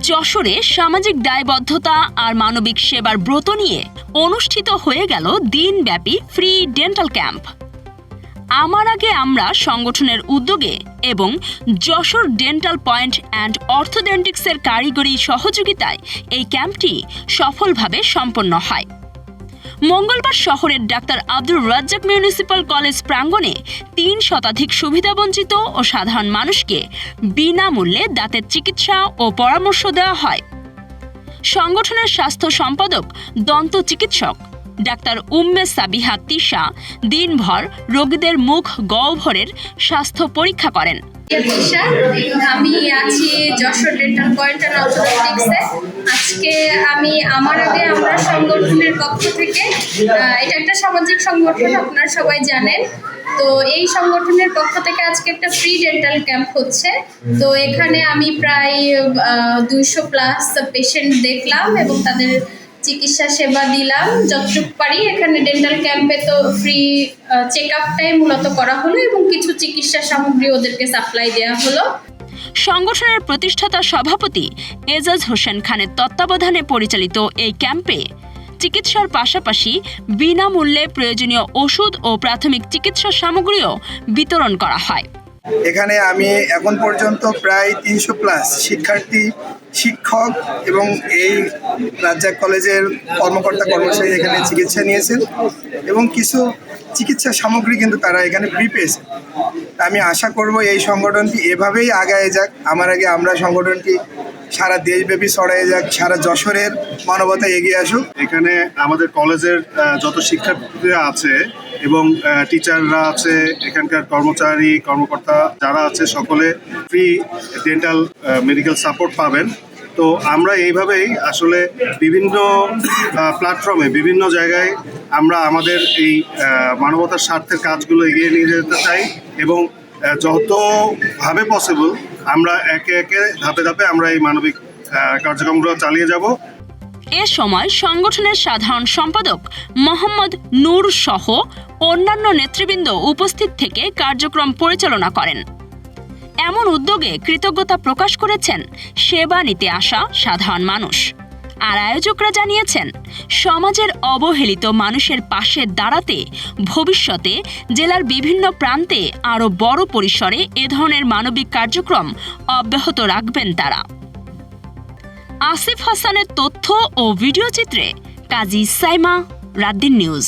যশোরে সামাজিক দায়বদ্ধতা আর মানবিক সেবার ব্রত নিয়ে অনুষ্ঠিত হয়ে গেল দিনব্যাপী ফ্রি ডেন্টাল ক্যাম্প। আমার আগে আমরা সংগঠনের উদ্যোগে এবং যশোর ডেন্টাল পয়েন্ট অ্যান্ড অর্থোডেন্টিক্সের কারিগরি সহযোগিতায় এই ক্যাম্পটি সফলভাবে সম্পন্ন হয়। মঙ্গলবার শহরের doctor Abdur Razzak municipal college প্রাঙ্গণে তিন শতাধিক সুবিধাবঞ্চিত ও সাধারণ মানুষকে বিনামূল্যে দাঁতের চিকিৎসা ও পরামর্শ দেওয়া হয়। সংগঠনের স্বাস্থ্য সম্পাদক, দন্ত চিকিৎসক, ডাক্তার উম্মে সাবিহা তিশা দিনভর রোগীদের মুখ গহ্বরের স্বাস্থ্য পরীক্ষা করেন। দিশা আমি আছি যশোর ডেন্টাল পয়েন্ট অ্যান্ড অর্থোডন্টিক্সে আজকে আমি, আমার আগে আমরা সংগঠনের পক্ষ থেকে এটা একটা সামাজিক সংগঠন, আপনারা সবাই জানেন। তো এই সংগঠনের পক্ষ থেকে আজকে একটা ফ্রি ডেন্টাল ক্যাম্প হচ্ছে। তো এখানে আমি প্রায় দুইশো প্লাস পেশেন্ট দেখলাম এবং তাদের চিকিৎসা সেবা দিলাম, যতটুকু পারি। এখানে ডেন্টাল ক্যাম্পে তো ফ্রি চেক আপটাই মূলত করা হলো এবং কিছু চিকিৎসা সামগ্রী ওদেরকে সাপ্লাই দেওয়া হলো। সংগঠনের প্রতিষ্ঠাতা সভাপতি এজাজ হোসেন খানের তত্ত্বাবধানে পরিচালিত এই ক্যাম্পে চিকিৎসার পাশাপাশি বিনামূল্যে প্রয়োজনীয় ওষুধ ও প্রাথমিক চিকিৎসা সামগ্রীও বিতরণ করা হয়। এখানে আমি এখন পর্যন্ত প্রায় তিনশো প্লাস শিক্ষার্থী, শিক্ষক এবং এই রাজ্জাক কলেজের কর্মকর্তা কর্মচারী এখানে চিকিৎসা নিয়েছেন এবং কিছু চিকিৎসা সামগ্রী কিন্তু তারা এখানে ফ্রি পেয়েছে আমি আশা করব এই সংগঠনটি এভাবেই আগায় যাক। আমার আগে আমরা সংগঠনটি সারা দেশব্যাপী ছড়াই যাক, সারা যশোরের মানবতা এগিয়ে আসুক। এখানে আমাদের কলেজের যত শিক্ষার্থীরা আছে এবং টিচাররা আছে, এখানকার কর্মচারী, কর্মকর্তা যারা আছে, সকলে ফ্রি ডেন্টাল মেডিকেল সাপোর্ট পাবেন। তো আমরা এইভাবেই আসলে বিভিন্ন প্ল্যাটফর্মে বিভিন্ন জায়গায় আমরা আমাদের এই মানবতার স্বার্থের কাজগুলো এগিয়ে নিয়ে যেতে চাই এবং যতভাবে পসিবল আমরা একে একে ধাপে ধাপে আমরা এই মানবিক কার্যক্রমগুলো চালিয়ে যাব। এ সময় সংগঠনের সাধারণ সম্পাদক মোহাম্মদ নূর সহ অন্যান্য নেতৃবৃন্দ উপস্থিত থেকে কার্যক্রম পরিচালনা করেন। এমন উদ্যোগে কৃতজ্ঞতা প্রকাশ করেছেন সেবা নিতে আসা সাধারণ মানুষ। আর আয়োজকরা জানিয়েছেন, সমাজের অবহেলিত মানুষের পাশে দাঁড়াতে ভবিষ্যতে জেলার বিভিন্ন প্রান্তে আরও বড় পরিসরে এ ধরনের মানবিক কার্যক্রম অব্যাহত রাখবেন তারা। আসিফ হাসানের তথ্য ও ভিডিও চিত্রে কাজী সাইমা, রাদ্দিন নিউজ।